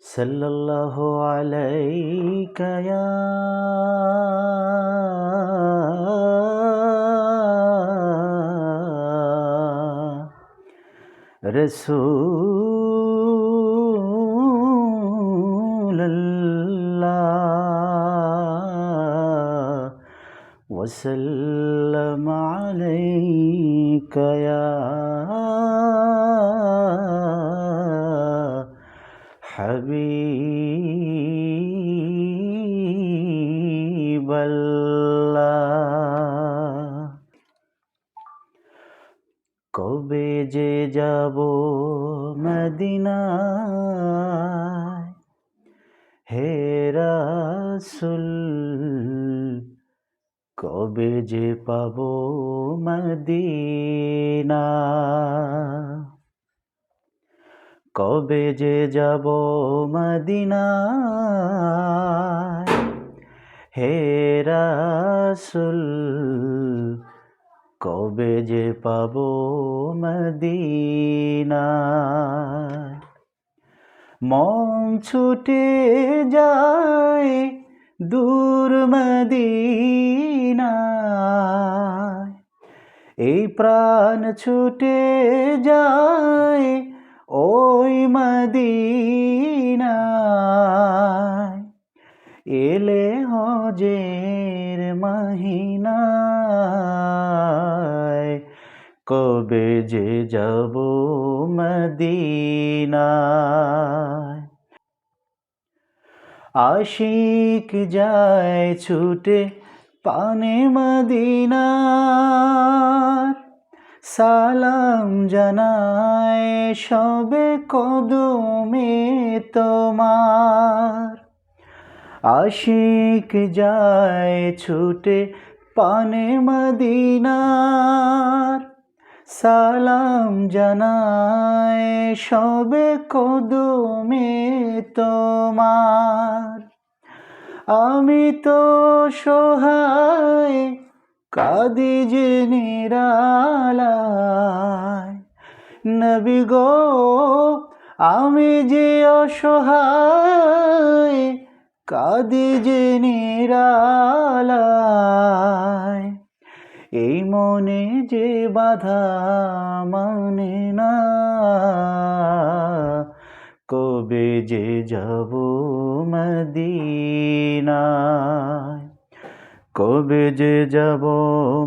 صلى الله عليك يا رسول الله وسلم عليك يا বল্লা। কবে যে যাব মদিনা হে রাসুল, কবে যে পাব মদিনা? কবে যে যাব মদিনা হে রাসূল, কবে যে পাব মদিনা? মন ছুটে যায় দূর মদিনায় এই প্রাণ ছুটে যায় ওই মদিনায় এলে হজের মহিনায়, কবে যে যাব মদিনায়। আশিক যায় ছুটে পানে মদিনার, সালাম জানায় সবে কদমে তোমার। আশিক যায় ছুটে পানে মদিনার। সালাম জানায় সবে কদমে তোমার। আমি তো সহায় কাদি যে নিরালায়। নবী গো, আমি যে অসহায় কাদি যে নিরালায় এই মনে যে বাধা মানে না। কবে যে যাব মদিনায়। কবে যে যাব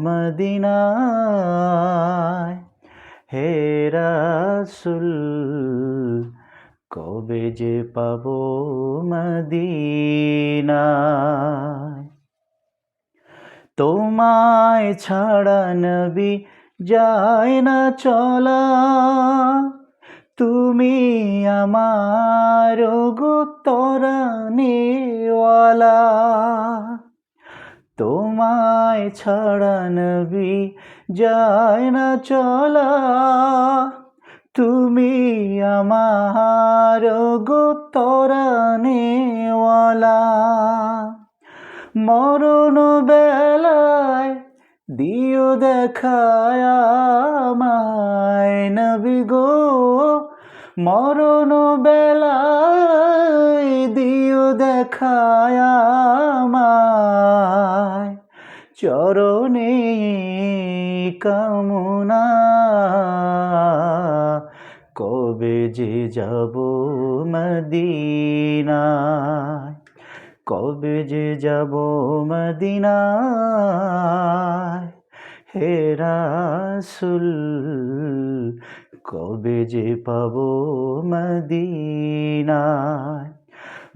মদিনায়। হে রাসূল কবে যে পাব মদিনায়? তোমায় ছাড়া নবী যায় না চলা। তুমি আমার গোতরানেওয়ালা তোমায় ছাড়া নবী যায় না চলা। তুমি আমার গোতরানেওয়ালা মরণ বেলায় দিও দেখায় নবী গো। মরণ বেলায় দিও দেখায় আমায়। চরণে কামনা কবে যে যাব মদিনায়? কবে যে যাব মদিনায়? হে কবে যে পাব মদিনায়?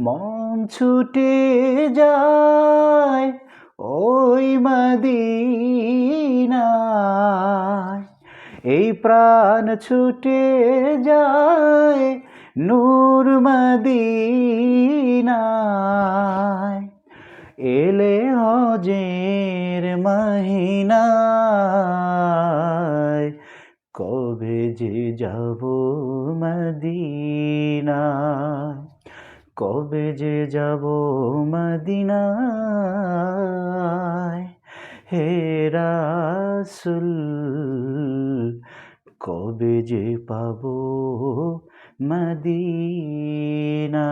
মন ছুটে যায় ওই মদিনায়। এই প্রাণ ছুটে যায় নূর মদিনায়। এলে হজের মহিনায়, কবে যে যাব মদিনায়? কবে যে যাব মদিনায়? হে রাসূল কবে যে পাব মদিনা?